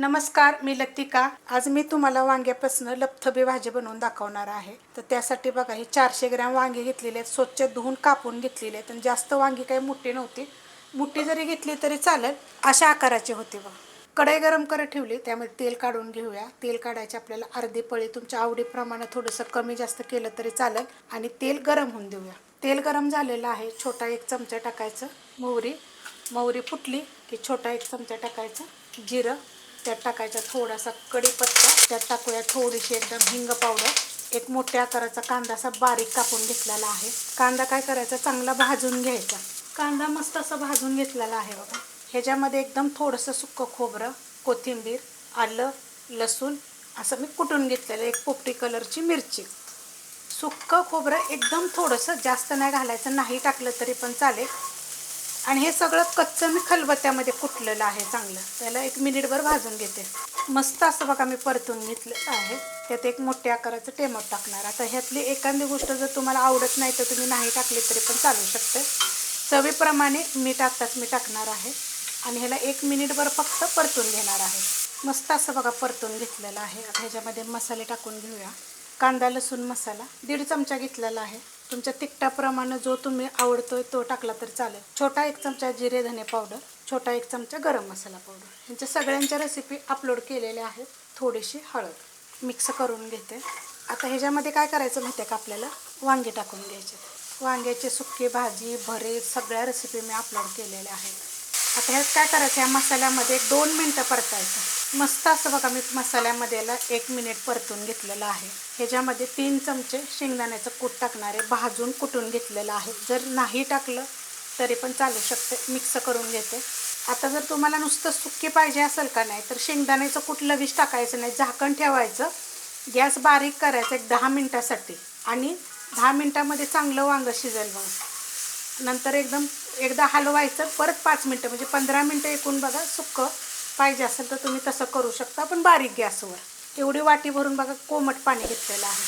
नमस्कार मी लतिका. आज मी तुम्हाला वांग्यापासून लपथबी भाजी बनवून दाखवणार आहे. तर त्यासाठी बघा हे चारशे ग्रॅम वांगे घेतलेले आहेत. स्वच्छ धुवून कापून घेतलेले आहेत. आणि जास्त वांगी काही मोठी नव्हती. मोठी जरी घेतली तरी चालेल. अशा आकाराची होती बघा. कढई गरम करत ठेवली. त्यामध्ये तेल काढून घेऊया. तेल काढायचे आपल्याला अर्धी पळी तुमच्या आवडीप्रमाणे थोडंसं कमी जास्त केलं तरी चालेल. आणि तेल गरम होऊन देऊया. तेल गरम झालेलं आहे. छोटा एक चमचा टाकायचं. मोहरी. मोहरी फुटली की छोटा एक चमचा टाकायचं. जिरं. त्यात टाकायचा थोडासा कढीपत्ता त्यात टाकूया थोडीशी एकदम हिंग पावडर. एक मोठ्या आकाराचा कांदा असा बारीक कापून घेतलेला आहे. कांदा काय करायचा? चांगला भाजून घ्यायचा. कांदा मस्त असा भाजून घेतलेला आहे बघा. ह्याच्यामध्ये एकदम थोडंसं सुक्कं खोबरं कोथिंबीर आलं लसूण असं मी कुटून घेतलेलं एक पोपटी कलरची मिरची. सुक्कं खोबरं एकदम थोडंसं जास्त नाही घालायचं. नाही टाकलं तरी पण चालेल. आणि हे सगळं कच्चं मी खलबत्त्यामध्ये कुटलेलं आहे चांगलं. त्याला एक मिनिटभर भाजून घेते. मस्त असं बघा मी परतून घेतलेलं आहे. त्यात एक मोठ्या आकाराचं टेमट टाकणार. आता ह्यातली एखादी गोष्ट जर तुम्हाला आवडत नाही तर तुम्ही नाही टाकली तरी पण चालू शकते. चवीप्रमाणे मीठ आत्ताच मी टाकणार आहे. आणि ह्याला एक मिनिटभर फक्त परतून घेणार आहे. मस्त असं बघा परतून घेतलेलं आहे. आता ह्याच्यामध्ये मसाले टाकून घेऊया. कांदा लसूण मसाला. दीड चमचा घेतलेला आहे. तुमच्या तिखटाप्रमाणे जो तुम्ही आवडतोय तो टाकला तर चालेल. छोटा एक चमचा जिरे धने पावडर छोटा एक चमचा गरम मसाला पावडर. यांच्या सगळ्यांच्या रेसिपी अपलोड केलेल्या आहेत थोडीशी हळद. मिक्स करून घेते. आता ह्याच्यामध्ये काय करायचं माहिती आहे का आपल्याला? वांगे टाकून घ्यायचे. वांग्याची सुके भाजी भरे सगळ्या रेसिपी मी अपलोड केलेल्या आहेत. आता ह्याच काय करायचं? या मसाल्यामध्ये दोन मिनटं परतायचं. मस्त असं बघा मी मसाल्यामध्येला एक मिनिट परतून घेतलेलं आहे. ह्याच्यामध्ये तीन चमचे शेंगदाण्याचं कूट टाकणारे भाजून कुटून घेतलेलं आहे. जर नाही टाकलं तरी पण चालू शकते. मिक्स करून घेते. आता जर तुम्हाला नुसतं सुके पाहिजे असेल का नाही तर शेंगदाण्याचं कूट लगेच टाकायचं नाही. झाकण ठेवायचं. गॅस बारीक करायचा एक दहा मिनटासाठी. आणि दहा मिनटामध्ये चांगलं वांगं शिजेल मग नंतर एकदम एकदा हलवायचं परत पाच मिनटं म्हणजे पंधरा मिनटं एकूण बघा सुक्क पाहिजे असेल तर तुम्ही तसं करू शकता. पण बारीक गॅसवर. एवढी वाटी भरून बघा कोमट पाणी घेतलेलं आहे.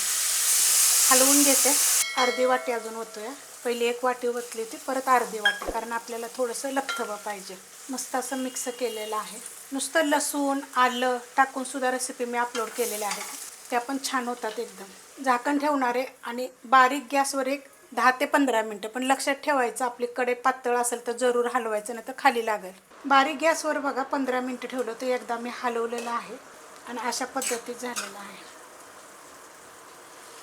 हलवून घेते. अर्धी वाटी अजून होतोय पहिली एक वाटी ओतली होती परत अर्धी वाटी कारण आपल्याला थोडंसं लपथबं पाहिजे. मस्त असं मिक्स केलेलं आहे. नुसतं लसूण आलं टाकून सुद्धा रेसिपी मी अपलोड केलेल्या आहेत. त्या पण छान होतात एकदम. झाकण ठेवणारे आणि बारीक गॅसवर एक दहा ते पंधरा मिनटं पण लक्षात ठेवायचं आपली कडे पातळ असेल तर जरूर हलवायचं नाही तर खाली लागेल. बारीक गॅसवर बघा पंधरा मिनटं ठेवलं तर एकदा मी हलवलेलं आहे आणि अशा पद्धतीत झालेलं आहे.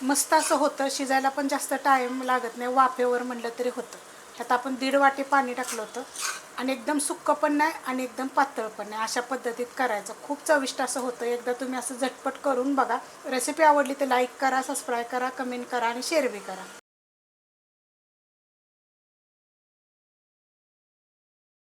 मस्त असं होतं शिजायला पण जास्त टाईम लागत नाही वाफेवर म्हणलं तरी होतं. ह्यात आपण दीड वाटी पाणी टाकलं होतं आणि एकदम सुक्कं पण नाही आणि एकदम पातळ पण नाही. अशा पद्धतीत करायचं. खूप चविष्ट असं होतं. एकदा तुम्ही असं झटपट करून बघा. रेसिपी आवडली तर लाईक करा सबस्क्राईब करा कमेंट करा आणि शेअर बी करा.